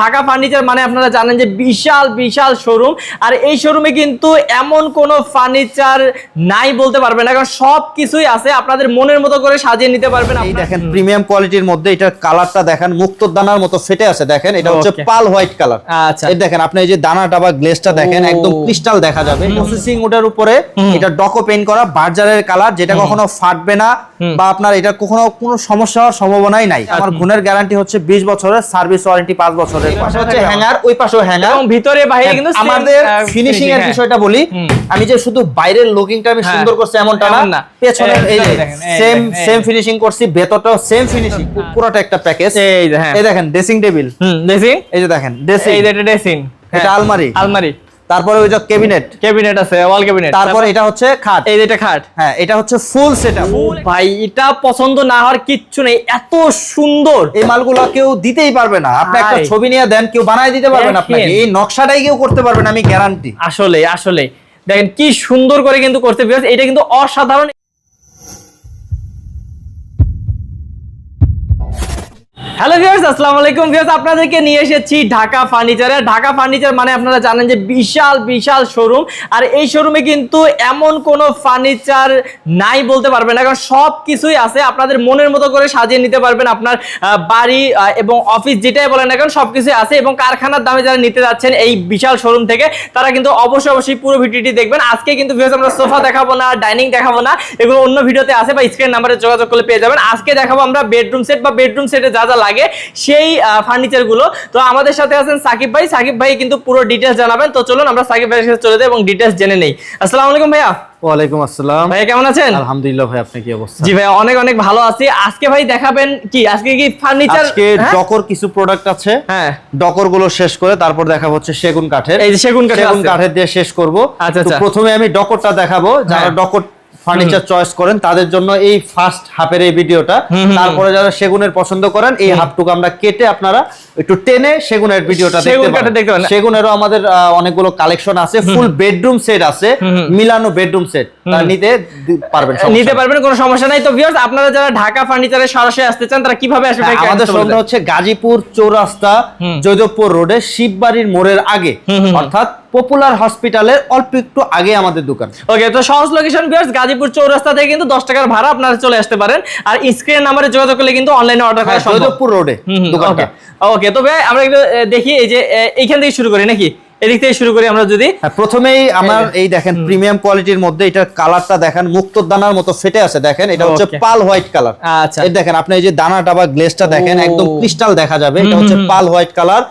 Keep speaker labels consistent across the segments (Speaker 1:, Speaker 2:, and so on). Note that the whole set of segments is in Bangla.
Speaker 1: ঢাকা ফার্নিচার মানে আপনারা জানেন যে বিশাল বিশাল শোরুম আর এই শোরুমে কিন্তু এমন কোনো ফার্নিচার নাই বলতে পারবেন না কারণ সব কিছুই আছে। আপনাদের মনের মতো করে সাজিয়ে নিতে পারবেন
Speaker 2: এই দেখেন প্রিমিয়াম কোয়ালিটির মধ্যে এটার কালারটা দেখেন মুক্তোর দানার মতো ফেটে আছে দেখেন এটা হচ্ছে পাল হোয়াইট কালার
Speaker 1: আচ্ছা।
Speaker 2: এই দেখেন আপনি এই যে দানাটা বা গ্লেজটা দেখেন একদম ক্রিস্টাল দেখা যাবে। প্রসেসিং ওটার উপরে এটা ডকো পেইন্ট করা বার্জারের কালার যেটা কখনো ফাটবে না বা আপনার এটা কখনো কোনো সমস্যা হওয়ার সম্ভাবনাই নাই।
Speaker 1: আচ্ছা।
Speaker 2: আমার গুণের গ্যারান্টি হচ্ছে 20 বছরের সার্ভিস ওয়ারেন্টি 5 বছরের পাশে হচ্ছে হ্যাঙ্গার ওই পাশেও হ্যাঙ্গার
Speaker 1: এবং ভিতরে বাইরে কিন্তু
Speaker 2: আমাদের ফিনিশিং এর
Speaker 1: হ্যাঁ।
Speaker 2: বিষয়টা বলি। আমি যে শুধু বাইরের লুকিংটা আমি
Speaker 1: হ্যাঁ।
Speaker 2: সুন্দর করছি এমনটা না। পেছনে
Speaker 1: এই
Speaker 2: এই যে সেম সেম ফিনিশিং করছি ভেতরটাও সেম ফিনিশিং পুরোটা একটা প্যাকেজ
Speaker 1: এই হ্যাঁ।
Speaker 2: দেখেন ড্রেসিং টেবিল
Speaker 1: হুম ড্রেসিং
Speaker 2: এই যে দেখেন ড্রেসিং
Speaker 1: এই যে ড্রেসিং
Speaker 2: এটা আলমারি।
Speaker 1: আলমারি।
Speaker 2: তারপরে ওই যে ক্যাবিনেট।
Speaker 1: ক্যাবিনেট আছে ওয়াল ক্যাবিনেট।
Speaker 2: তারপরে এটা হচ্ছে খাট।
Speaker 1: এই এটা খাট।
Speaker 2: হ্যাঁ এটা হচ্ছে ফুল সেটআপ।
Speaker 1: ভাই এটা পছন্দ না হওয়ার কিচ্ছু নেই। এত সুন্দর।
Speaker 2: এই মালগুলো কেউ দিতেই পারবে না। আপনি একটা ছবি নিয়ে দেন কেউ বানায় দিতে পারবে
Speaker 1: না
Speaker 2: আপনাকে। এই নকশাটাই কেউ করতে পারবেন আমি গ্যারান্টি
Speaker 1: আসলে আসলে দেখেন কি সুন্দর করে কিন্তু করতে পেরেছে। এটা কিন্তু অসাধারণ হ্যালো ভিউয়ার্স আসসালামু আলাইকুম। ভিউয়ার্স আপনাদেরকে নিয়ে এসেছি ঢাকা ফার্নিচারে ঢাকা ফার্নিচার মানে আপনারা জানেন যে বিশাল বিশাল শোরুম আর এই শোরুমে কিন্তু এমন কোনো ফার্নিচার নাই বলতে পারবেন না। কারণ সব কিছুই আছে। আপনাদের মনের মতো করে সাজিয়ে নিতে পারবেন আপনার বাড়ি এবং অফিস যেটাই বলেন না কারণ সবকিছুই আছে। এবং কারখানার দামে যারা নিতে যাচ্ছেন এই বিশাল শোরুম থেকে, তারা কিন্তু অবশ্যই অবশ্যই পুরো ভিডিওটি দেখবেন। আজকে কিন্তু ভিউয়ার্স আমরা সোফা দেখাবো না ডাইনিং দেখাবো না, এগুলো অন্য ভিডিওতে আছে বা স্ক্রিন নাম্বারে যোগাযোগ করলে পেয়ে যাবেন। আজকে দেখাবো আমরা বেডরুম সেট বা বেডরুম সেটে যা যা লাগে সেই ফার্নিচারগুলো। তো আমাদের সাথে আছেন সাকিব ভাই। সাকিব ভাই কিন্তু পুরো ডিটেলস জানাবেন। তো চলুন আমরা সাকিব ভাইয়ের সাথে চলে যাই এবং ডিটেলস জেনে নেই। আসসালামু আলাইকুম ভাইয়া।
Speaker 2: ওয়ালাইকুম আসসালাম।
Speaker 1: ভাইয়া কেমন আছেন?
Speaker 2: আলহামদুলিল্লাহ ভাই আপনি কি অবস্থা?
Speaker 1: জি ভাই অনেক অনেক ভালো আছি। আজকে ভাই দেখাবেন কি? আজকে কি ফার্নিচার
Speaker 2: আজকে ডকর কিছু প্রোডাক্ট আছে।
Speaker 1: হ্যাঁ।
Speaker 2: ডকরগুলো শেষ করে তারপর দেখাবো হচ্ছে সেগুন কাঠের।
Speaker 1: এই যে সেগুন কাঠের
Speaker 2: সেগুন কাঠের দিয়ে শেষ করব।
Speaker 1: আচ্ছা, আচ্ছা।
Speaker 2: প্রথমে আমি ডকরটা দেখাবো। যারা
Speaker 1: হ্যাঁ।
Speaker 2: ডকর ফার্নিচার চয়েস করেন তাদের জন্য এই ফার্স্ট হাফের এই ভিডিওটা তারপরে যারা সেগুনের পছন্দ করেন এই হাফটুকু আমরা কেটে আপনারা একটু টেনে সেগুনের ভিডিওটা দেখতে পারেন। সেগুনেরও আমাদের অনেকগুলো কালেকশন আছে। ফুল বেডরুম সেট আছে। মিলানো বেডরুম সেট তারা নিতে পারবেন
Speaker 1: নিতে পারবেন কোনো সমস্যা নাই। তো ভিউয়ার্স আপনারা যারা ঢাকা ফার্নিচারে সরাসরি আসতে চান তারা কীভাবে আসবে
Speaker 2: হ্যাঁ, আমাদের শোরুমটা হচ্ছে গাজীপুর চৌরাস্তা। জয়দেবপুর রোডে শিববাড়ির মোড়ের আগে। অর্থাৎ পপুলার হসপিটালের অল্প একটু আগে আমাদের দোকান।
Speaker 1: ওকে তো সহজ লোকেশন ভিউয়ার্স গাজীপুর চৌরাস্তা থেকে কিন্তু 10 টাকার ভাড়া আপনারা চলে আসতে পারেন। আর স্ক্রিন নাম্বারে যোগাযোগ করলে কিন্তু অনলাইনে অর্ডার করা সম্ভব।
Speaker 2: রোডে দোকানটা।
Speaker 1: ওকে তবে তো ভাই আমরা একটু দেখি এই যে এইখান থেকে শুরু করি নাকি? এদিক থেকে শুরু করি আমরা যদি।
Speaker 2: হ্যাঁ, প্রথমেই আমার এই দেখেন প্রিমিয়াম কোয়ালিটির মধ্যে এটার কালারটা দেখেন মুক্তোর দানার মতো ফেটে আছে দেখেন এটা হচ্ছে পাল হোয়াইট কালার
Speaker 1: আচ্ছা।
Speaker 2: দেখেন আপনি এই যে দানাটা বা গ্লেজটা দেখেন একদম ক্রিস্টাল দেখা যাবে এটা হচ্ছে পাল হোয়াইট কালার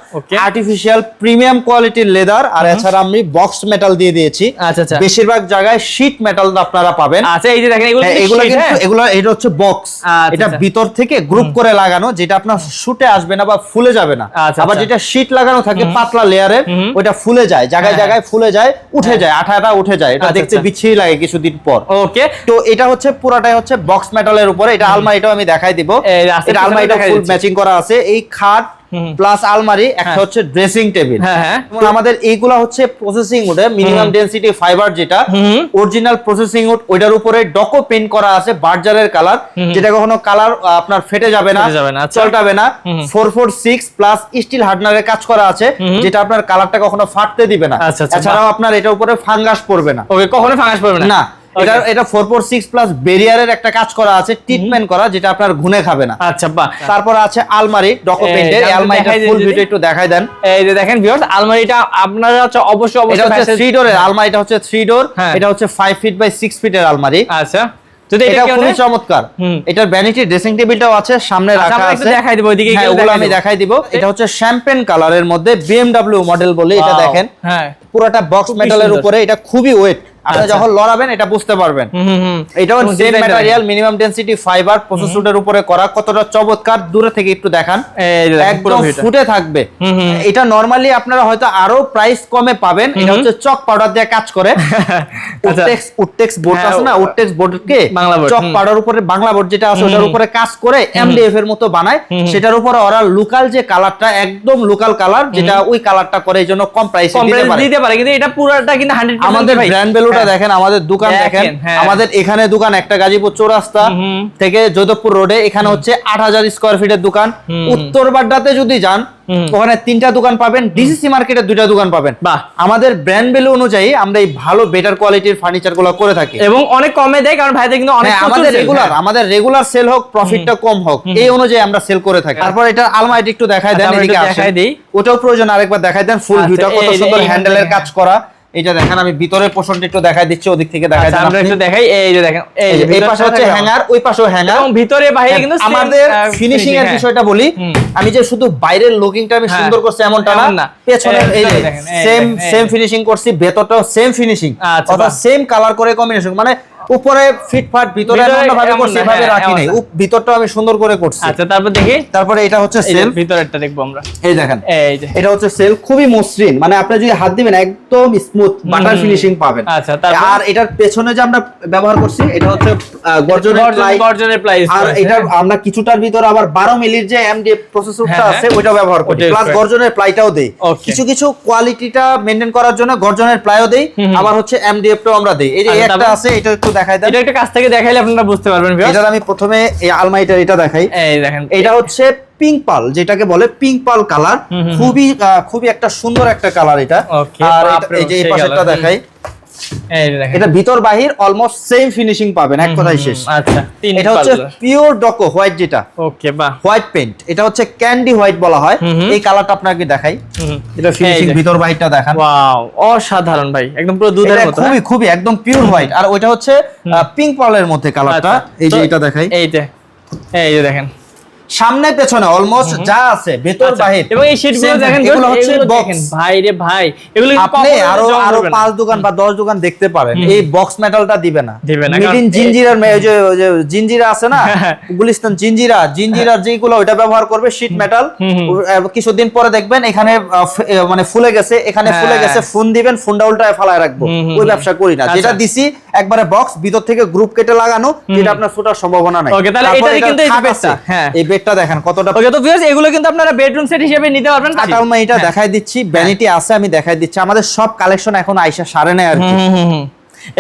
Speaker 2: আর্টিফিশিয়াল প্রিমিয়াম কোয়ালিটির লেদার আর এছাড়া আমি বক্স মেটাল দিয়ে দিয়েছি।
Speaker 1: আচ্ছা আচ্ছা।
Speaker 2: বেশিরভাগ জায়গায় শীট মেটাল আপনারা পাবেন।
Speaker 1: আচ্ছা এই যে দেখেন এগুলো
Speaker 2: হ্যাঁ,
Speaker 1: কিন্তু
Speaker 2: এগুলো কিন্তু
Speaker 1: হ্যাঁ?
Speaker 2: এগুলো এটা হচ্ছে বক্স
Speaker 1: আচ্ছা,
Speaker 2: এটা। ভিতর থেকে গ্রুপ করে লাগানো যেটা আপনার শুটে আসবে না বা ফুলে যাবে না। আবার। যেটা শীট লাগানো থাকে পাতলা লেয়ারের ওটা ফুলে যায় জায়গায়
Speaker 1: হ্যাঁ,
Speaker 2: জায়গায় ফুলে যায় উঠে যায় আঠাটা উঠে যায়। এটা
Speaker 1: আচ্ছা,
Speaker 2: দেখতে
Speaker 1: আচ্ছা।
Speaker 2: বিচ্ছিরি লাগে কিছুদিন পর।
Speaker 1: ওকে
Speaker 2: তো এটা হচ্ছে পুরাটাই হচ্ছে বক্স মেটালের উপরে এটা আলমারিটাও আমি দেখাই দিব।
Speaker 1: এই
Speaker 2: এটা আলমারিটা ফুল ম্যাচিং করা আছে। এই খাট। প্লাস আলমারি একটা
Speaker 1: হ্যাঁ।
Speaker 2: হচ্ছে ড্রেসিং টেবিল।
Speaker 1: হ্যাঁ হ্যাঁ।
Speaker 2: আমাদের এইগুলা হচ্ছে প্রসেসিং উডে মিনিমাম ডেনসিটি ফাইবার যেটা অরিজিনাল প্রসেসিং উড ওইটার উপরে ডকো পেইন্ট করা আছে বার্জারের কালার যেটা কখনো কালার আপনার ফেটে যাবে না
Speaker 1: আচ্ছা।
Speaker 2: চলটাবে না। Four four six plus steel হার্ডনারের কাজ করা আছে যেটা আপনার কালারটা কখনো ফাটতে দিবে না।
Speaker 1: আচ্ছা, আচ্ছা,
Speaker 2: এছাড়াও আপনার এটার উপরে ফাঙ্গাস পড়বে না।
Speaker 1: ওকে কখনো ফাঙ্গাস পড়বে না.
Speaker 2: এটা এটা ফোর ফোর সিক্স প্লাস বেরিয়ারের একটা কাজ করা আছে ট্রিটমেন্ট করা যেটা আপনার ঘুনে খাবে না।
Speaker 1: আচ্ছা বাহ।
Speaker 2: তারপর আছে আলমারি ডকো
Speaker 1: এই,
Speaker 2: পেইন্টের
Speaker 1: আমি
Speaker 2: আলমারিটা ফুল ভিডিও একটু দেখাই দেন।
Speaker 1: এই যে দেখেন ভিউয়ার্স আলমারিটা আপনারা হচ্ছে অবশ্যই
Speaker 2: এটা হচ্ছে
Speaker 1: message-
Speaker 2: থ্রি ডোরের আলমারিটা হচ্ছে থ্রি ডোর
Speaker 1: হ্যাঁ।
Speaker 2: এটা হচ্ছে ফাইভ ফিট বাই সিক্স ফিটের আলমারি।
Speaker 1: আচ্ছা। যদি
Speaker 2: এটা খুবই চমৎকার।
Speaker 1: হুম।
Speaker 2: এটার ভ্যানিটি ড্রেসিং টেবিলটাও আছে সামনে
Speaker 1: আচ্ছা,
Speaker 2: রাখা আছে।
Speaker 1: দেখাই দিব, ওইদিকে
Speaker 2: হ্যাঁ, ওগুলো আমি দেখাই দিব। এটা হচ্ছে শ্যাম্পেন কালারের মধ্যে বিএমডব্লিউ মডেল বলে এটা দেখেন।
Speaker 1: হ্যাঁ।
Speaker 2: পুরোটা বক্স মেটালের উপরে এটা খুবই ওয়েট আপনি
Speaker 1: আচ্ছা।
Speaker 2: যখন লড়াবেন এটা বুঝতে পারবেন। এটাও same material minimum density fibre উপরে করা। কতটা চমৎকার দূরে থেকে একটু দেখান। একদম ফুটে থাকবে। এটা নরমালি আপনারা হয়তো আরও প্রাইস কমে পাবেন। এটা হচ্ছে চক পাউডার দিয়ে কাজ করে। উডটেক্স উডটেক্স বোর্ড আছে না? বোর্ডকে
Speaker 1: বাংলা
Speaker 2: চক পাউডার উপরে বাংলা বোর্ড যেটা আছে ওটার উপরে কাজ করে এমডিএফ এর মতো বানায়। সেটার উপরে ওরা লোকাল যে কালারটা একদম লোকাল কালার যেটা ওই কালারটা করে এই জন্য কম প্রাইসে দিতে
Speaker 1: প্রাইস
Speaker 2: পারে।
Speaker 1: দিতে পারে কিন্তু এটা পুরোটা কিন্তু 100%
Speaker 2: আমাদের ব্র্যান্ড ভ্যালুটা ভিউটা দেখেন আমাদের দোকান দেখেন
Speaker 1: হ্যাঁ।
Speaker 2: আমাদের এখানে দোকান একটা গাজীপুর চৌরাস্তা থেকে যোধপুর রোডে। এখানে হচ্ছে আট হাজার স্কোয়ার ফিটের দোকান। উত্তর বাড্ডাতে যদি যান ওখানে তিনটা দোকান পাবেন ডিসিসি মার্কেটে দুইটা দোকান পাবেন।
Speaker 1: বাহ।
Speaker 2: আমাদের ব্র্যান্ড ভ্যালু অনুযায়ী আমরা এই ভালো বেটার কোয়ালিটির ফার্নিচারগুলো করে থাকি।
Speaker 1: এবং অনেক কমে দেয় কারণ ভাইদের কিন্তু অনেক
Speaker 2: হ্যাঁ, আমাদের রেগুলার
Speaker 1: হ্যাঁ।
Speaker 2: আমাদের রেগুলার সেল হোক প্রফিটটা কম হোক এই অনুযায়ী আমরা সেল করে থাকি। তারপর এটা আলমারিটি একটু দেখাই দেন এদিকে।
Speaker 1: দেখাই দিই।
Speaker 2: ওটাও প্রয়োজন আরেকবার দেখাই দেন ফুল
Speaker 1: আচ্ছা,
Speaker 2: ভিউটা কত সুন্দর হ্যান্ডেলের কাজ করা। এটা দেখেন আমি ভিতরের পোর্শনটা একটু দেখাই দিচ্ছি ওদিক থেকে দেখাই দিচ্ছি।
Speaker 1: আমরা একটু দেখাই এই যে দেখেন এই যে
Speaker 2: পাশে হচ্ছে হ্যাঙ্গার ওই পাশেও হ্যাঙ্গার
Speaker 1: এবং ভিতরে বাইরে কিন্তু
Speaker 2: আমাদের ফিনিশিং এর
Speaker 1: হ্যাঁ।
Speaker 2: বিষয়টা বলি। আমি যে শুধু বাইরের লুকিংটা আমি
Speaker 1: হ্যাঁ।
Speaker 2: সুন্দর করছি এমনটা না। পেছনে
Speaker 1: এই
Speaker 2: যে সেম সেম ফিনিশিং করছি ভেতরটাও সেম ফিনিশিং
Speaker 1: আচ্ছা,
Speaker 2: অর্থাৎ সেম কালার করে কম্বিনেশন মানে উপরে ফিটফাট ভিতরে এমন ভাবে করছি এভাবে
Speaker 1: হ্যাঁ,
Speaker 2: রাখি নাই। ভিতরটাও আমি সুন্দর করে করছি।
Speaker 1: আচ্ছা তারপর দেখি।
Speaker 2: তারপরে এটা হচ্ছে সেল
Speaker 1: ভিতরেরটা দেখব আমরা।
Speaker 2: এই দেখেন।
Speaker 1: এই যে।
Speaker 2: এটা হচ্ছে সেল খুবই মসৃণ। মানে আপনি যদি হাত দিবেন একদম স্মুথ বাটার ফিনিশিং পাবেন।
Speaker 1: আচ্ছা, তারপর?
Speaker 2: আর এটার পেছনে যে আমরা ব্যবহার করছি এটা হচ্ছে গর্জনের প্লাই।
Speaker 1: গর্জনের প্রাইস
Speaker 2: আর এটা আমরা কিছুটার ভিতর আবার বারো মিলির যে এমডি প্রসেসরটা
Speaker 1: হ্যাঁ,
Speaker 2: আছে ওইটা ব্যবহার করি। প্লাস গর্জনের প্লাইটাও দেই। কিছু কিছু কোয়ালিটিটা মেনটেন করার জন্য গর্জনের প্লাইও দেই। আবার হচ্ছে এমডিএফটাও আমরা দেই। এই যে
Speaker 1: আচ্ছা,
Speaker 2: একটা আছে এটা একটু দেখাই দেন।
Speaker 1: এটা একটা কাছ থেকে দেখাইলে আপনারা বুঝতে পারবেন।
Speaker 2: আমি প্রথমে এই আলমারিটার এটা দেখাই।
Speaker 1: এই দেখেন।
Speaker 2: এটা হচ্ছে পিঙ্ক পাল যেটাকে বলে পিঙ্ক পাল কালার। খুবই খুবই একটা সুন্দর একটা কালার এটা। আর এই যে এই পাশেরটা দেখাই। এটা ভিতর বাহির অলমোস্ট সেম ফিনিশিং পাবেন এক কথাই শেষ।
Speaker 1: আচ্ছা
Speaker 2: এটা হচ্ছে পিওর ডকো হোয়াইট যেটা।
Speaker 1: ওকে বাহ।
Speaker 2: হোয়াইট পেইন্ট এটা হচ্ছে ক্যান্ডি হোয়াইট বলা হয়। এই কালারটা আপনাকে দেখাই। এটা ফিনিশিং। ভিতর বাহিরটা দেখান।
Speaker 1: ওয়াও অসাধারণ ভাই একদম পুরো দুধের মতো
Speaker 2: খুবই খুবই একদম পিওর হোয়াইট আর ওইটা হচ্ছে পিঙ্ক পার্লের মধ্যে কালারটা
Speaker 1: আচ্ছা,
Speaker 2: এই যে এটা দেখাই।
Speaker 1: এই যে এই যে দেখেন।
Speaker 2: সামনে পেছনে অলমোস্ট যা আছে ভেতর
Speaker 1: আচ্ছা,
Speaker 2: বাহির।
Speaker 1: এবং এই শীটগুলো দেখেন
Speaker 2: এগুলো হচ্ছে
Speaker 1: দেখেন। ভাই রে ভাই এগুলো
Speaker 2: আপনি
Speaker 1: আরও আরও
Speaker 2: পাঁচ দোকান বা দশ দোকান দেখতে পারেন। এই বক্স মেটালটা দিবে না।
Speaker 1: দিবে না,
Speaker 2: মিড
Speaker 1: কারণ
Speaker 2: ইন
Speaker 1: এ-
Speaker 2: মে- ওই যে জিঞ্জিরা আছে না? গুলিস্তান জিঞ্জিরা। জিঞ্জিরার যেগুলো ওইটা ব্যবহার করবে শীট মেটাল। কিছুদিন পরে দেখবেন এখানে মানে ফুলে গেছে। এখানে ফুলে
Speaker 1: হ্যাঁ।
Speaker 2: গেছে ফোন দিবেন ফোনটা উল্টায় ফালায় রাখব। ওই ব্যবসা করি না।
Speaker 1: আচ্ছা।
Speaker 2: যেটা দিছি একবারে বক্স ভিতর থেকে গ্রুপ কেটে লাগানো যেটা আপনার ফুটার সম্ভাবনা নাই।
Speaker 1: Okay, তাহলে
Speaker 2: এটার
Speaker 1: কিন্তু এই বেডটা, হ্যাঁ।
Speaker 2: এই বেডটা দেখেন কতটা
Speaker 1: ওকে তো ভিউয়ার্স এগুলো কিন্তু আপনারা বেডরুম সেট হিসেবে নিতে পারবেন
Speaker 2: খাট এটা দেখাই দিচ্ছি ভ্যানিটি আছে আমি দেখাই দিচ্ছি। আমাদের সব কালেকশন এখন আইসা সারে নেয় আর কি।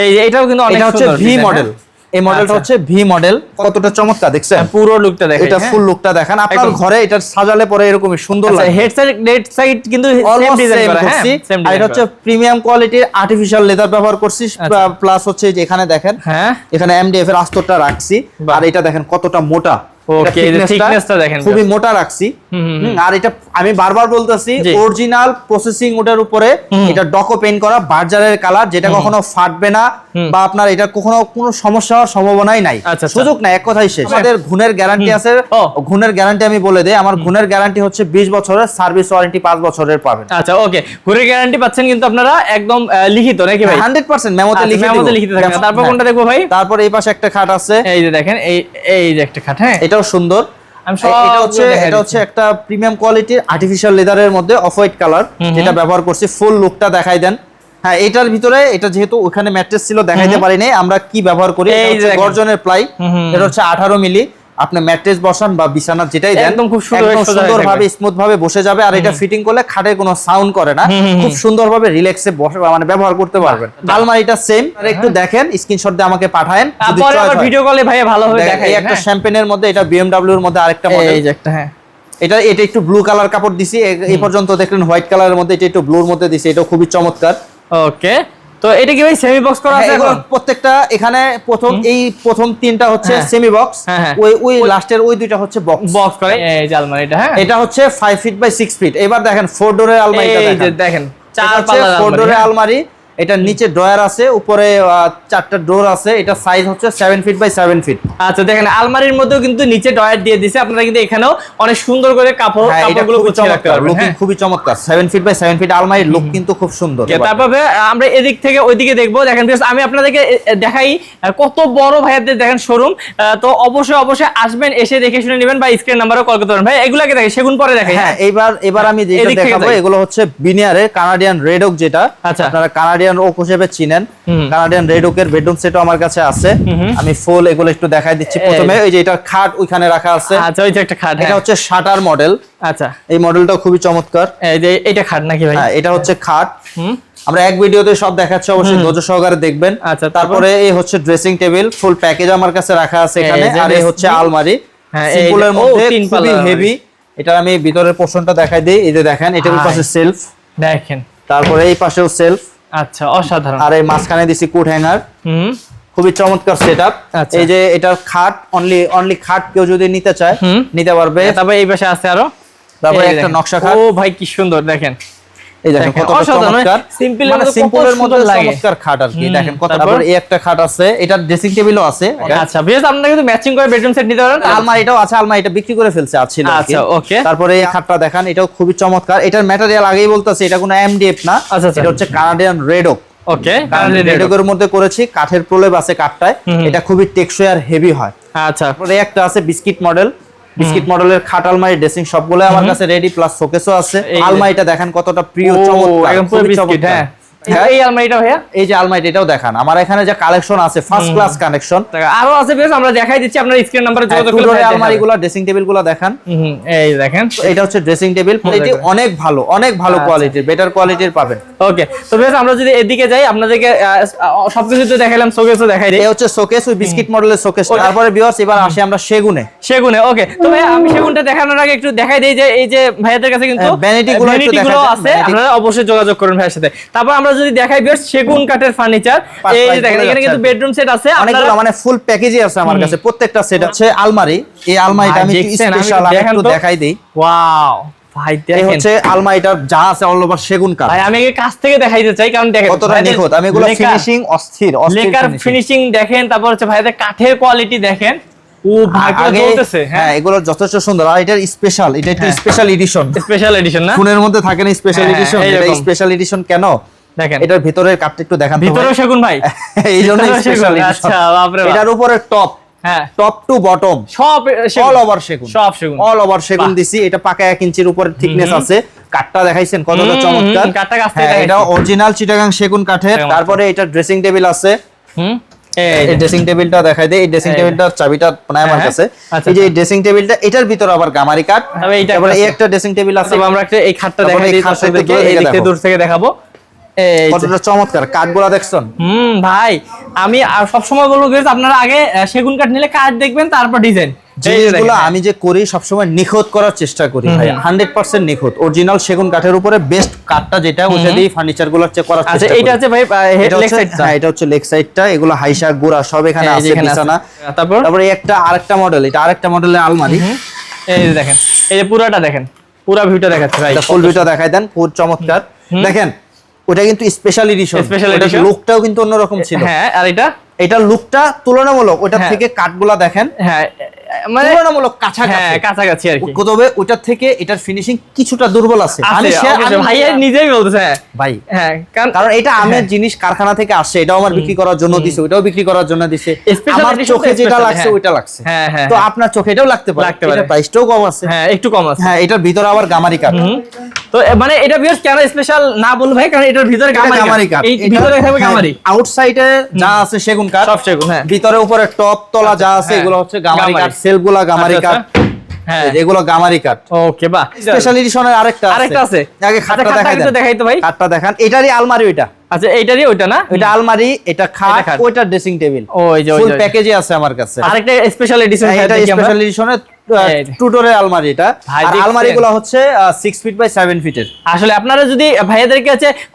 Speaker 1: এই এটাও কিন্তু অনেক
Speaker 2: এটা হচ্ছে ভি মডেল
Speaker 1: হ্যাঁ?
Speaker 2: এই মডেলটা
Speaker 1: আচ্ছা।
Speaker 2: হচ্ছে ভি মডেল কতটা চমৎকার দেখছেন?
Speaker 1: হ্যাঁ, পুরো লুকটা দেখেন
Speaker 2: এটা ফুল লুকটা দেখেন। আপনার ঘরে এটা সাজালে পরে এরকমই সুন্দর লাগে
Speaker 1: হেড সাইড লেট সাইড কিন্তু সেম ডিজাইন করা হ্যাঁ
Speaker 2: আর এটা হচ্ছে প্রিমিয়াম কোয়ালিটির আর্টিফিশিয়াল লেদার ব্যবহার করছি
Speaker 1: আচ্ছা।
Speaker 2: প্লাস হচ্ছে যে এখানে দেখেন।
Speaker 1: হ্যাঁ।
Speaker 2: এখানে এমডিএফ এর আস্তরটা রাখছি। আর এটা দেখেন কতটা মোটা।
Speaker 1: Okay,
Speaker 2: এটা
Speaker 1: এই যে
Speaker 2: thickness-টা
Speaker 1: thickness টা দেখেন
Speaker 2: খুবই মোটা রাখছি। আর এটা আমি বারবার বলতেছি অরিজিনাল প্রসেসিং ওটার উপরে এটা ডকো পেইন্ট করা বার্জারের কালার যেটা কখনো ফাটবে না বা আপনার এটা কখনো কোনো সমস্যা হওয়ার সম্ভাবনাই নাই।
Speaker 1: আচ্ছা, আচ্ছা।
Speaker 2: সুযোগ নাই এক কথাই শেষ। আমাদের ঘুণের গ্যারান্টি আছে। ঘুণের গ্যারান্টি আমি বলে দেই আমার ঘুণের গ্যারান্টি হচ্ছে 20 বছরের সার্ভিস ওয়ারেন্টি 5 বছরের পাবেন।
Speaker 1: আচ্ছা ওকে ঘুরে গ্যারান্টি পাচ্ছেন কিন্তু আপনারা একদম লিখিত নাকি ভাই?
Speaker 2: 100% মেমোতে
Speaker 1: আচ্ছা, মেমোতে। লিখিত থাকবে। তারপর
Speaker 2: হ্যাঁ।
Speaker 1: কোনটা দেখব ভাই?
Speaker 2: তারপর এই পাশে একটা খাট আছে।
Speaker 1: এই যে দেখেন এই এই যে একটা খাট হ্যাঁ?
Speaker 2: এটাও সুন্দর। এটা হচ্ছে এটা হচ্ছে একটা প্রিমিয়াম কোয়ালিটির আর্টিফিশিয়াল লেদারের মধ্যে অফ হোয়াইট কালার যেটা ব্যবহার করছি ফুল লুকটা দেখাই দেন। হ্যাঁ এটার ভিতরে এটা যেহেতু ওখানে ম্যাট্রেস ছিল দেখাইতে পারিনি আমরা কি ব্যবহার করি। গর্জনের প্লাই। এটা হচ্ছে 18 মিলি। আপনি ম্যাট্রেস বসান বা বিছানা যেটাই দেন
Speaker 1: একদম খুব সুন্দর
Speaker 2: একদম সুন্দর ভাবে স্মুথ ভাবে বসে যাবে আর এটা ফিটিং করলে খাটে কোনো সাউন্ড করে না। খুব সুন্দর ভাবে রিল্যাক্সে বসে মানে ব্যবহার করতে পারবেন। আলমারিটা সেম আর একটু দেখেন স্ক্রিনশট দিয়ে আমাকে পাঠায়েন। choice
Speaker 1: আবার ভিডিও কলে ভাইয়া ভালোভাবে
Speaker 2: দেখেন,
Speaker 1: দেখাই
Speaker 2: একটা শ্যাম্পেনের মধ্যে এটা বিএমডব্লিউ এর মধ্যে আরেকটা মডেল
Speaker 1: এই যে একটা হ্যাঁ।
Speaker 2: এটা এটা একটু ব্লু কালার কাপড় দিছি। এই পর্যন্ত দেখলেন হোয়াইট কালারের মধ্যে এটা একটু ব্লুর মধ্যে দিছি এটা খুবই চমৎকার।
Speaker 1: ওকে তো এটা কি ভাই সেমি বক্স করা আছে
Speaker 2: হ্যাঁ,
Speaker 1: এখন?
Speaker 2: প্রত্যেকটা এখানে প্রথম এই প্রথম তিনটা হচ্ছে
Speaker 1: হ্যাঁ।
Speaker 2: সেমি বক্স
Speaker 1: হ্যাঁ, হ্যাঁ।
Speaker 2: ওই ওই লাস্টের ওই দুইটা হচ্ছে বক্স
Speaker 1: বক্স করে এই যে আলমারিটা হ্যাঁ?
Speaker 2: এটা হচ্ছে 5 ফিট বাই 6 ফিট এবার দেখেন ফোর ডোরের আলমারিটা দেখেন।
Speaker 1: দেখেন
Speaker 2: চার
Speaker 1: পাল্লার
Speaker 2: ফোর ডোরের
Speaker 1: হ্যাঁ।
Speaker 2: আলমারি। এটা নিচে ড্রয়ার আছে উপরে চারটা ডোর আছে এটা সাইজ হচ্ছে 7 ফিট বাই 7 ফিট
Speaker 1: আচ্ছা দেখেন আলমারির মধ্যেও কিন্তু নিচে ডয়ার দিয়ে দিছে আপনারা কিন্তু এখানেও অনেক সুন্দর করে কাপড়
Speaker 2: হ্যাঁ
Speaker 1: কাপড়গুলো
Speaker 2: চমৎকার লুকিং
Speaker 1: হ্যাঁ।
Speaker 2: খুবই চমৎকার। 7 ফিট বাই 7 ফিট আলমারির লুক কিন্তু খুব সুন্দর।
Speaker 1: তারপরে আমরা এদিক থেকে ওইদিকে দেখব। দেখেন because আমি আপনাদেরকে দেখাই কত বড় ভাইয়াদের দেখেন শোরুম তো অবশ্যই অবশ্যই আসবেন এসে দেখে শুনে নেবেন বা স্ক্রিন নাম্বারও কল করতে পারেন। ভাই এগুলাকে দেখে সেগুন পরে দেখাই।
Speaker 2: হ্যাঁ এবার এবার আমি যেটা দেখাবো এগুলো হচ্ছে বিনিয়ারের কানাডিয়ান রেড ওক যেটা।
Speaker 1: আচ্ছা।
Speaker 2: আপনারা কানাডিয়ান কানাডিয়ান ওক হিসেবে চিনেন। কানাডিয়ান রেড ওকের বেডরুম সেটও আমার কাছে আছে। আমি ফুল এগুলো একটু দেখাই দিচ্ছি। প্রথমে ওই যে এটা খাট ওইখানে রাখা আছে।
Speaker 1: আচ্ছা ওই যে একটা খাট
Speaker 2: এটা
Speaker 1: হ্যাঁ।
Speaker 2: হচ্ছে শাটার মডেল
Speaker 1: আচ্ছা।
Speaker 2: এই মডেলটাও খুবই চমৎকার।
Speaker 1: এই যে এটা খাট নাকি ভাই?
Speaker 2: হ্যাঁ এটা হচ্ছে খাট। আমরা এক ভিডিওতে সব দেখাচ্ছি অবশ্যই ধৈর্য সহকারে দেখবেন।
Speaker 1: আচ্ছা, তারপরে?
Speaker 2: এই হচ্ছে ড্রেসিং টেবিল ফুল প্যাকেজ আমার কাছে রাখা আছে এখানে। আর এই হচ্ছে আলমারি।
Speaker 1: হ্যাঁ, এই
Speaker 2: সিম্পলের মধ্যে খুবই হেভি এটা আমি ভিতরের পোর্শনটা দেখাই দিই। এই যে দেখেন এটার। পাশে সেলফ
Speaker 1: দেখেন।
Speaker 2: তারপরে এই পাশেও সেলফ
Speaker 1: আচ্ছা অসাধারণ।
Speaker 2: আর এই মাঝখানে দিছি কোট হ্যাঙ্গার
Speaker 1: হুম।
Speaker 2: খুবই চমৎকার সেটআপ
Speaker 1: আচ্ছা।
Speaker 2: এই যে এটার খাট অনলি অনলি খাট কেউ যদি নিতে চায়। নিতে পারবে।
Speaker 1: তারপরে এই পাশে আছে আরও।
Speaker 2: তারপরে একটা নকশা খাট।
Speaker 1: ও ভাই কি সুন্দর দেখেন।
Speaker 2: এই দেখেন
Speaker 1: মানে
Speaker 2: চমৎকার। মানে সিম্পলের মধ্যে চমৎকার খাট আর কি। দেখেন কত
Speaker 1: তারপর?
Speaker 2: তারপর এই একটা খাট আছে ড্রেসিং টেবিলও আছে
Speaker 1: আচ্ছা বেশ আপনারা কিন্তু ম্যাচিং করে বেডরুম সেট নিতে পারেন।
Speaker 2: আলমারিটাও আছে আলমারিটা বিক্রি করে ফেলছে
Speaker 1: আচ্ছা, okay.
Speaker 2: তারপরে এই খাটটা দেখান এটাও খুবই চমৎকার। এটার ম্যাটেরিয়াল আগেই বলতেছে এটা কোনো এমডিএফ না।
Speaker 1: আচ্ছা, আচ্ছা।
Speaker 2: এটা হচ্ছে কানাডিয়ান রেড ওক
Speaker 1: ওকে
Speaker 2: মধ্যে করেছি কাঠের প্রলেপ আছে কাঠটায়। এটা খুবই টেকসই আর হেভি হয়।
Speaker 1: আচ্ছা।
Speaker 2: তারপরে একটা আছে বিস্কিট মডেল। বিস্কিট মডেলের খাট আলমারি ড্রেসিং সবগুলো আমার কাছে রেডি প্লাস শোকেসও আছে। আলমারিটা দেখেন কতটা প্রিয় চমৎকার।
Speaker 1: হ্যাঁ।
Speaker 2: হ্যাঁ,
Speaker 1: এই আলমারিটা ভাইয়া?
Speaker 2: এই যে আলমারি এটাও দেখান। আমার এখানে যে কালেকশন আছে ফার্স্ট ক্লাস কানেকশন
Speaker 1: আরও আছে বেশ আমরা দেখাই দিচ্ছি আপনার স্ক্রিন নাম্বারে যোগাযোগ
Speaker 2: ড্রেসিংগুলো দেখান।
Speaker 1: এই দেখেন।
Speaker 2: এটা হচ্ছে ড্রেসিং টেবিল এটি অনেক ভালো অনেক ভালো। কোয়ালিটির বেটার কোয়ালিটির পাবেন।
Speaker 1: ওকে তো বেশ আমরা যদি এদিকে যাই আপনাদেরকে সবকিছু তো দেখাইলাম শোকেসও দেখাই দিই।
Speaker 2: এই হচ্ছে শোকেস ওই বিস্কিট মডেলের শোকেস তারপরে ভিউয়ার্স এবার আসি আমরা সেগুনে।
Speaker 1: সেগুনে ওকে তো ভাই আমি সেগুনটা দেখানোর আগে একটু দেখাই দিই যে এই যে ভাইয়াদের কাছে কিন্তু
Speaker 2: vanity গুলো একটু
Speaker 1: আছে আপনারা অবশ্যই যোগাযোগ করুন ভাইয়ের সাথে। তারপর আমরা যদি দেখাই বেশ সেগুন কাঠের ফার্নিচার এই যে দেখেন এখানে কিন্তু বেডরুম সেট আছে
Speaker 2: অনেকগুলো মানে ফুল প্যাকেজই আছে আমার কাছে। প্রত্যেকটা সেট আছে আলমারি। এই আলমারিটা আমি
Speaker 1: আমি
Speaker 2: স্পেশাল আমি একটু দেখাই দিই।
Speaker 1: ওয়াও ভাই দেখেন।
Speaker 2: হচ্ছে আলমারিটার যা আছে অল ওভার সেগুন কাঠ।
Speaker 1: ভাই আমি এর কাছ থেকে দেখাইতে চাই কারণ দেখেন
Speaker 2: কতটা
Speaker 1: ভাইদের
Speaker 2: নিখুঁত। আমি এগুলো ফিনিশিং অস্থির অস্থির
Speaker 1: লেকার ফিনিশিং দেখেন তারপর হচ্ছে ভাইদের কাঠের কোয়ালিটি দেখেন। ও ভাই জ্বলতেছে
Speaker 2: হ্যাঁ?
Speaker 1: হ্যাঁ
Speaker 2: এগুলো যথেষ্ট সুন্দর। আর এটার স্পেশাল এটা একটু
Speaker 1: হ্যাঁ।
Speaker 2: স্পেশাল এডিশন
Speaker 1: স্পেশাল এডিশন না?
Speaker 2: ফোনের মধ্যে থাকে না স্পেশাল
Speaker 1: হ্যাঁ,
Speaker 2: এডিশন এটা স্পেশাল এডিশন কেন?
Speaker 1: দেখেন।
Speaker 2: এটার ভিতরের কাঠটা একটু দেখান ভাই।
Speaker 1: সেগুন ভাই।
Speaker 2: এই জন্য স্পেশাল
Speaker 1: আচ্ছা বাপরে
Speaker 2: এটার উপরে টপ
Speaker 1: হ্যাঁ।
Speaker 2: টপ টু বটম
Speaker 1: সব
Speaker 2: অল ওভার সেগুন।
Speaker 1: সব সেগুন।
Speaker 2: অল ওভার সেগুন দিছি। এটা পাকা এক ইঞ্চির উপরে থিকনেস আছে। কাঠটা দেখাইছেন কতটা চমৎকার।
Speaker 1: কাঠটা কাছ
Speaker 2: হ্যাঁ, এটা অরিজিনাল চিটাগাং সেগুন কাঠের। তারপরে এটা ড্রেসিং টেবিল আছে।
Speaker 1: হুম। এই।
Speaker 2: ড্রেসিং টেবিলটা দেখাই দেই এই ড্রেসিং। টেবিলটার চাবিটা মানে আমার
Speaker 1: হ্যাঁ,
Speaker 2: কাছে
Speaker 1: আচ্ছা,
Speaker 2: এই যে
Speaker 1: আচ্ছা।
Speaker 2: ড্রেসিং টেবিলটা এটার ভিতরে আবার গামারি
Speaker 1: তবে
Speaker 2: তারপরে এই
Speaker 1: একটা
Speaker 2: ড্রেসিং টেবিল আছে
Speaker 1: আমরা একটা এই খাটটা দেখাই দিই
Speaker 2: খাটটা একটু দূর
Speaker 1: এই
Speaker 2: থেকে
Speaker 1: দিক থেকে দূর থেকে দেখাবো।
Speaker 2: কতটা চমৎকার কাঠগুলা দেখছেন
Speaker 1: হুম ভাই আমি আর সবসময় বলব আপনারা আগে সেগুন কাঠ নিলে কাঠ দেখবেন তারপর ডিজাইন
Speaker 2: জিনিসগুলো আমি যে করি সবসময় নিখুঁত করার চেষ্টা করি ভাই। হান্ড্রেড পার্সেন্ট নিখুঁত। অরিজিনাল সেগুন কাঠের উপরে বেস্ট কাঠটা যেটা ওটা দিয়ে ফার্নিচারগুলো হচ্ছে করার
Speaker 1: আচ্ছা
Speaker 2: করি।
Speaker 1: হচ্ছে ভাই
Speaker 2: এটা
Speaker 1: লেগ সাইডটা
Speaker 2: হ্যাঁ, এটা হচ্ছে লেগ সাইডটা এগুলো হাইসা গুড়া সব এখানে আছে বিছানা।
Speaker 1: তারপর?
Speaker 2: তারপরে একটা আরেকটা মডেল এটা আরেকটা মডেলের আলমারি।
Speaker 1: এই যে দেখেন এই যে পুরাটা দেখেন পুরা ভিউটা দেখাচ্ছে ভাই।
Speaker 2: এটা ফুল ভিউটা দেখাই দেন খুব চমৎকার। দেখেন ওটা কিন্তু স্পেশাল এডিশন
Speaker 1: Special edition?
Speaker 2: লুকটাও কিন্তু অন্যরকম ছিল।
Speaker 1: হ্যাঁ আর এটা?
Speaker 2: এটার লুকটা তুলনামূলক ওটা
Speaker 1: হ্যাঁ।
Speaker 2: থেকে কাঠগুলা দেখেন।
Speaker 1: হ্যাঁ মানে
Speaker 2: তুলনামূলক
Speaker 1: হ্যাঁ
Speaker 2: কাছাকাছি
Speaker 1: কাছাকাছি আর কি।
Speaker 2: তবে ওটার থেকে এটার ফিনিশিং কিছুটা দুর্বল আছে। আমি
Speaker 1: ভাই নিজেই বলতেছে হ্যাঁ।
Speaker 2: ভাই
Speaker 1: হ্যাঁ কারণ
Speaker 2: এটা আমের জিনিস কারখানা থেকে আসছে এটাও আমার বিক্রি করার জন্য দিছে ওটাও বিক্রি করার জন্য দিছে। আমার চোখে যেটা লাগছে
Speaker 1: হ্যাঁ।
Speaker 2: ওইটা লাগছে।
Speaker 1: হ্যাঁ, হ্যাঁ,
Speaker 2: তো
Speaker 1: হ্যাঁ।
Speaker 2: আপনার চোখে এটাও লাগতে পারে। প্রাইসটাও কম আছে।
Speaker 1: হ্যাঁ একটু কম আছে।
Speaker 2: হ্যাঁ এটার ভিতরে আবার গামারি কাঠ
Speaker 1: তো মানে এটা কেন স্পেশাল না বলব ভাই? কারণ এটার ভিতরে গামারি কাঠ এই ভিতরে থাকবে গামারি।
Speaker 2: আউটসাইডে যা আছে সেগুন কাঠ
Speaker 1: সব সেগুন হ্যাঁ।
Speaker 2: ভিতরে উপরে টপ তলা যা আছে
Speaker 1: হ্যাঁ,
Speaker 2: এগুলো হচ্ছে গামারি
Speaker 1: গামারি।
Speaker 2: কাঠ সেলফগুলা গামারি
Speaker 1: আচ্ছা,
Speaker 2: কাঠ।
Speaker 1: আচ্ছা। হ্যাঁ
Speaker 2: এগুলো গামারি কাঠ।
Speaker 1: ওকে বাহ।
Speaker 2: স্পেশাল এডিশনের আরেকটা
Speaker 1: আরেকটা আছে।
Speaker 2: আগে
Speaker 1: আচ্ছা,
Speaker 2: খাটটা দেখাই
Speaker 1: তো
Speaker 2: দেন।
Speaker 1: দেখাই তো ভাই।
Speaker 2: খাটটা দেখান। এটারই আলমারি ওইটা।
Speaker 1: আচ্ছা এইটারই ওইটা না?
Speaker 2: ওইটা আলমারি এটা খাট ওইটা ড্রেসিং টেবিল
Speaker 1: ওই যে ওই
Speaker 2: ফুল প্যাকেজে আছে আমার কাছে।
Speaker 1: আরেকটা স্পেশাল এডিশন
Speaker 2: হ্যাঁ, এটা স্পেশাল এডিশনের। টুডোরের আলমারি এটা। আর হচ্ছে ফিট বাই ফিটের
Speaker 1: আসলে আপনারা যদি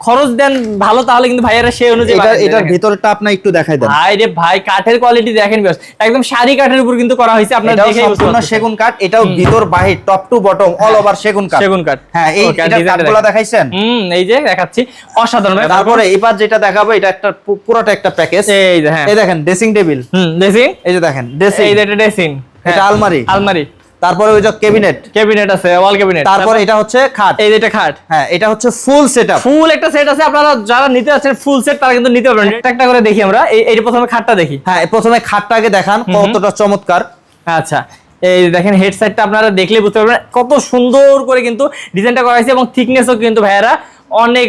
Speaker 1: খরচ দেন ভালো তাহলে কিন্তু ভাইয়ারা সেই অনুযায়ী
Speaker 2: এটা এটার
Speaker 1: দেখেন।
Speaker 2: ভিতরটা আপনি একটু দেখাই দেন।
Speaker 1: ভাই রে ভাই কাঠের কোয়ালিটি দেখেন বিয়ার্স একদম শাড়ি কাঠের উপর কিন্তু করা হয়েছে আপনারা
Speaker 2: এটাও সম্পূর্ণ সেগুন কাঠ এটাও ভিতর বাহির top to bottom all over সেগুন কাঠ।
Speaker 1: সেগুন কাঠ।
Speaker 2: হ্যাঁ এই কাঠগুলো দেখাইছেন?
Speaker 1: হুম এই যে দেখাচ্ছি। অসাধারণ।
Speaker 2: তারপরে এবার যেটা দেখাবো এটা একটা পুরোটা একটা প্যাকেজ।
Speaker 1: এই হ্যাঁ।
Speaker 2: এই দেখেন ড্রেসিং টেবিল
Speaker 1: হুম ড্রেসিং
Speaker 2: এই যে দেখেন ড্রেসিং
Speaker 1: এই যে এটা ড্রেসিং
Speaker 2: এটা আলমারি।
Speaker 1: আলমারি।
Speaker 2: তারপরে ওই যে কেবিনেট
Speaker 1: ক্যাবিনেট আছে ওয়াল ক্যাবিনেট।
Speaker 2: তারপরে এটা হচ্ছে খাট।
Speaker 1: এই যে এটা খাট।
Speaker 2: হ্যাঁ এটা হচ্ছে ফুল সেটআপ
Speaker 1: ফুল একটা সেট আছে আপনারা যারা নিতে যাচ্ছেন ফুল সেট তারা কিন্তু নিতে পারবেন। একটা একটা করে দেখি আমরা। এই এই প্রথমে খাটটা দেখি।
Speaker 2: হ্যাঁ প্রথমে খাটটাকে দেখান কতটা চমৎকার।
Speaker 1: আচ্ছা এই দেখেন হেড সাইডটা আপনারা দেখলে বুঝতে পারবেন। কত সুন্দর করে কিন্তু ডিজাইনটা করা হয়েছে এবং থিকনেসও কিন্তু ভাইয়ারা অনেক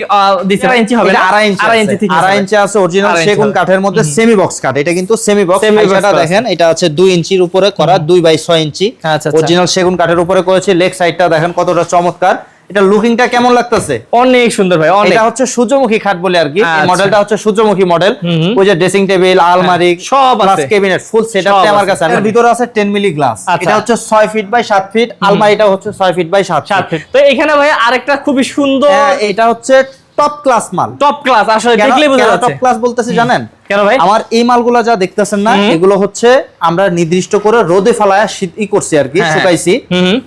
Speaker 1: দিছে। ইঞ্চি হবে না?
Speaker 2: আড়াই ইঞ্চি
Speaker 1: আড়াই
Speaker 2: আছে।
Speaker 1: ইঞ্চি
Speaker 2: আড়াই ইঞ্চি আছে অরিজিনাল সেগুন কাঠের মধ্যে সেমি বক্স কাঠ। এটা কিন্তু সেমি বক্স এটা দেখেন এটা আছে দুই ইঞ্চির উপরে করা দুই বাই ছয় ইঞ্চি।
Speaker 1: আচ্ছা, আচ্ছা।
Speaker 2: অরিজিনাল সেগুন কাঠের উপরে করেছে লেগ সাইডটা দেখেন কতটা চমৎকার। এটা লুকিংটা কেমন লাগতেছে
Speaker 1: অনেক সুন্দর ভাই
Speaker 2: এটা হচ্ছে সূর্যমুখী খাট বলে আর কি
Speaker 1: আচ্ছা।
Speaker 2: মডেলটা হচ্ছে সূর্যমুখী মডেল। ওই যে ড্রেসিং টেবিল আলমারি
Speaker 1: হ্যাঁ, সব আছে।
Speaker 2: ক্যাবিনেট ফুল সেটআপটা আমার কাছে আছে। এর ভিতরে আছে 10 মিলি গ্লাস
Speaker 1: আচ্ছা।
Speaker 2: এটা হচ্ছে 6 ফিট বাই 7 ফিট আলমারিটা হচ্ছে 6 ফিট বাই 7
Speaker 1: সাত
Speaker 2: ফিট
Speaker 1: তো এখানে ভাই আরেকটা খুবই সুন্দর
Speaker 2: এটা হচ্ছে টপ ক্লাস মাল
Speaker 1: টপ ক্লাস আসলে দেখলেই বোঝা যাচ্ছে
Speaker 2: টপ ক্লাস বলতেছি জানেন
Speaker 1: কেন ভাই
Speaker 2: আমার এই মালগুলা যা দেখতেছেন না এগুলো হচ্ছে আমরা নির্দিষ্ট করে রোদে ফালায়া শীত ই করছি আর কি
Speaker 1: হ্যাঁ, হ্যাঁ।
Speaker 2: শুকাইছি।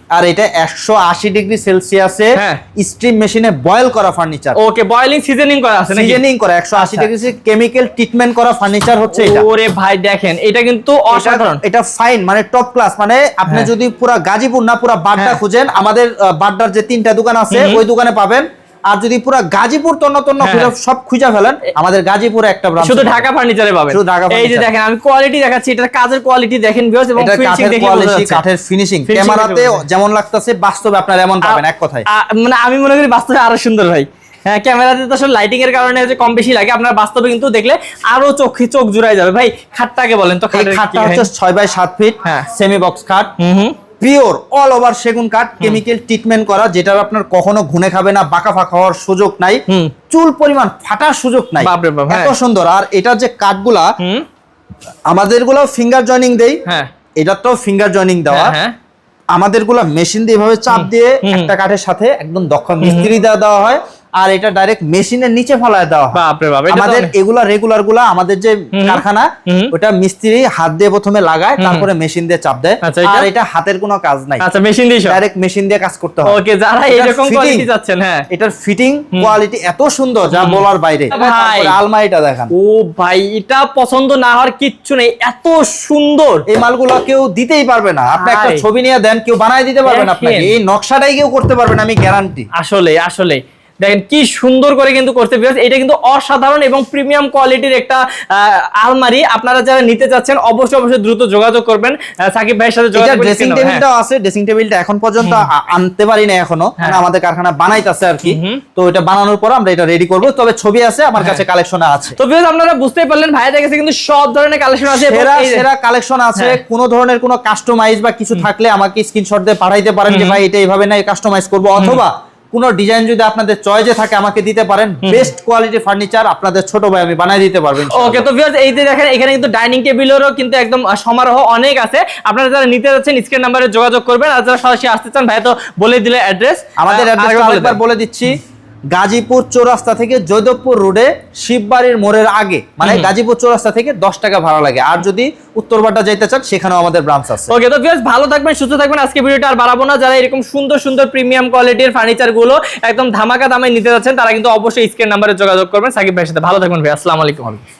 Speaker 2: আর এটা একশো আশি ডিগ্রি সেলসিয়াসে। স্টিম মেশিনে বয়েল করা ফার্নিচার
Speaker 1: ওকে বয়লিং সিজনিং করা আছে নাকি
Speaker 2: সিজনিং করা একশো আশি
Speaker 1: আচ্ছা।
Speaker 2: ডিগ্রি কেমিক্যাল ট্রিটমেন্ট করা ফার্নিচার হচ্ছে এটা
Speaker 1: ওরে ভাই দেখেন এটা কিন্তু অসাধারণ
Speaker 2: এটা- ফাইন মানে টপ ক্লাস মানে আপনি
Speaker 1: হ্যাঁ।
Speaker 2: যদি পুরা গাজীপুর না পুরা বাড্ডা। খুঁজেন আমাদের বাড্ডার যে তিনটা দোকান আছে। ওই দোকানে পাবেন আর যদি পুরা গাজীপুর তন্ন তন্ন
Speaker 1: হ্যাঁ।
Speaker 2: সব খুঁজে ফেলেন। আমাদের গাজীপুরে একটা ব্রাঞ্চ
Speaker 1: শুধু ঢাকা ফার্নিচারে পাবেন।
Speaker 2: শুধু ঢাকা
Speaker 1: এই যে দেখেন আমি কোয়ালিটি দেখাচ্ছি এটার কাজের কোয়ালিটি দেখেন ভিউয়ার্স এবং ফিনিশিং
Speaker 2: কাঠের
Speaker 1: দেখে
Speaker 2: কোয়ালিটি কাঠের ফিনিশিং ক্যামেরাতে যেমন লাগতেছে বাস্তবে আপনার এমন পাবেন এক কথায়।
Speaker 1: মানে আমি মনে করি বাস্তবে আরও সুন্দর ভাই। হ্যাঁ ক্যামেরাতে তো আসলে লাইটিং এর কারণে যে কম বেশি লাগে আপনার বাস্তবে কিন্তু দেখলে আরও চোখে চোখ জুড়াই যাবে। ভাই খাটটাকে বলেন তো
Speaker 2: খাটটা হচ্ছে? ছয় বাই সাত ফিট
Speaker 1: হ্যাঁ।
Speaker 2: সেমি বক্স খাট।
Speaker 1: হুম হুম।
Speaker 2: পিওর অল ওভার সেগুন কাঠ কেমিক্যাল ট্রিটমেন্ট করা যেটার আপনার কখনো ঘুনে খাবে না বাঁকা ফাঁকা হওয়ার সুযোগ নাই চুল পরিমাণ ফাটার সুযোগ নাই।
Speaker 1: হ্যাঁ।
Speaker 2: এত সুন্দর। আর এটার যে কাঠগুলা আমাদেরগুলো ফিঙ্গার জয়নিং দেই।
Speaker 1: হ্যাঁ।
Speaker 2: তো ফিঙ্গার জয়নিং দেওয়া। আমাদেরগুলা মেশিন দিয়ে এভাবে চাপ দিয়ে একটা কাঠের সাথে একদম দক্ষ মিস্ত্রি দেওয়া দেওয়া হয়। আর এটা ডাইরেক্ট মেশিনের নিচে ফেলায় দেওয়া আমাদের এগুলা রেগুলারগুলা আমাদের যে কারখানা ওটা মিস্ত্রি হাত দিয়ে প্রথমে লাগায় তারপরে মেশিন দিয়ে চাপ দেয়।
Speaker 1: আচ্ছা?
Speaker 2: আর এটা হাতের কোনো কাজ নাই।
Speaker 1: আচ্ছা মেশিন দিয়ে
Speaker 2: ডাইরেক্ট মেশিন দিয়ে কাজ করতে হয়।
Speaker 1: ওকে যারা এরকম কোয়ালিটি চাচ্ছেন হ্যাঁ।
Speaker 2: এটার ফিটিং কোয়ালিটি এত সুন্দর যা বলার বাইরে।
Speaker 1: ভাই।
Speaker 2: তারপরে আলমারিটা দেখান।
Speaker 1: ও ভাই এটা পছন্দ না হওয়ার কিচ্ছু নেই এত সুন্দর।
Speaker 2: এই মালগুলো কেউ দিতেই পারবে না। আপনি একটা ছবি নিয়ে দেন কেউ বানাই দিতে পারবে
Speaker 1: না
Speaker 2: আপনাকে। এই নকশাটাই কেউ করতে পারবে না আমি গ্যারান্টি
Speaker 1: আসলে আসলে দেখেন কি সুন্দর করে কিন্তু করতে এটা কিন্তু অসাধারণ এবং প্রিমিয়াম কোয়ালিটির একটা আলমারি। আপনারা যারা নিতে চাচ্ছেন অবশ্যই অবশ্যই দ্রুত যোগাযোগ করবেন। সাকিব ভাইয়ের সাথে যোগাযোগ
Speaker 2: ড্রেসিং।
Speaker 1: হ্যাঁ।
Speaker 2: টেবিলটাও আছে। ড্রেসিং টেবিলটা এখন পর্যন্ত আনতে পারি না এখনও। মানে আমাদের কারখানা বানাইতেছে আর কি। তো এটা বানানোর পর আমরা এটা রেডি করব। তবে ছবি আছে আমার কাছে কালেকশন আছে।
Speaker 1: তো ভিউয়ার্স আপনারা বুঝতেই পারলেন ভাইদের কাছে কিন্তু সব ধরনের কালেকশন আছে এবং
Speaker 2: সেরা সেরা কালেকশন আছে।
Speaker 1: হ্যাঁ।
Speaker 2: কোনো ধরনের কোনো কাস্টমাইজ বা কিছু থাকলে আমাকে স্ক্রিনশট দিয়ে পাঠাইতে পারেন যে ভাই এটা এইভাবে না কাস্টমাইজ করব। অথবা কোন ডিজাইন যদি আপনাদের চয়েজে থাকে আমাকে দিতে পারেন। বেস্ট কোয়ালিটি ফার্নিচার আপনাদের ছোট ভাই আমি বানাই দিতে পারবেন
Speaker 1: ওকে তো ভিউয়ার্স এই যে দেখেন এখানে কিন্তু ডাইনিং টেবিলেরও কিন্তু একদম সমারোহ অনেক আছে। আপনারা যারা নিতে যাচ্ছেন স্ক্রিন নাম্বারে যোগাযোগ করবেন। আর যারা সরাসরি আসতে চান ভাই তো বলে দিলে অ্যাড্রেস
Speaker 2: আমাদের অ্যাড্রেস আরেকবার বলে দিচ্ছি। গাজীপুর চৌরাস্তা থেকে জয়দেবপুর রোডে শিববাড়ির মোড়ের আগে মানে গাজীপুর চৌরাস্তা থেকে দশ টাকা ভাড়া লাগে। আর যদি উত্তরবাটা যাইতে চান সেখানেও আমাদের ব্রাঞ্চ আছে।
Speaker 1: ওকে তো ভিউয়ার্স ভালো থাকবেন সুস্থ থাকবেন। আজকে ভিডিওটা আর বাড়াবো না। যারা এরকম সুন্দর সুন্দর প্রিমিয়াম কোয়ালিটির ফার্নিচারগুলো একদম ধামাকা দামে নিতে যাচ্ছেন তারা কিন্তু অবশ্যই স্ক্রিন নাম্বারে যোগাযোগ করবেন। সাকিব ভাইয়ের সাথে ভালো থাকবেন ভাই আসসালামু আলাইকুম।